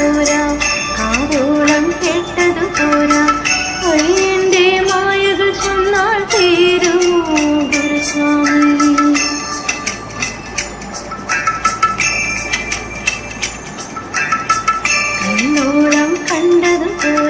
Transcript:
പോരാ? കാവോളം കെട്ടതു പോരാ? ഒഴിയന്റെ മായകൾ ചൊന്നാൽ തീരുമോ ഗുരുസ്വാമി. കണ്ണോളം കണ്ടതു പോരാ?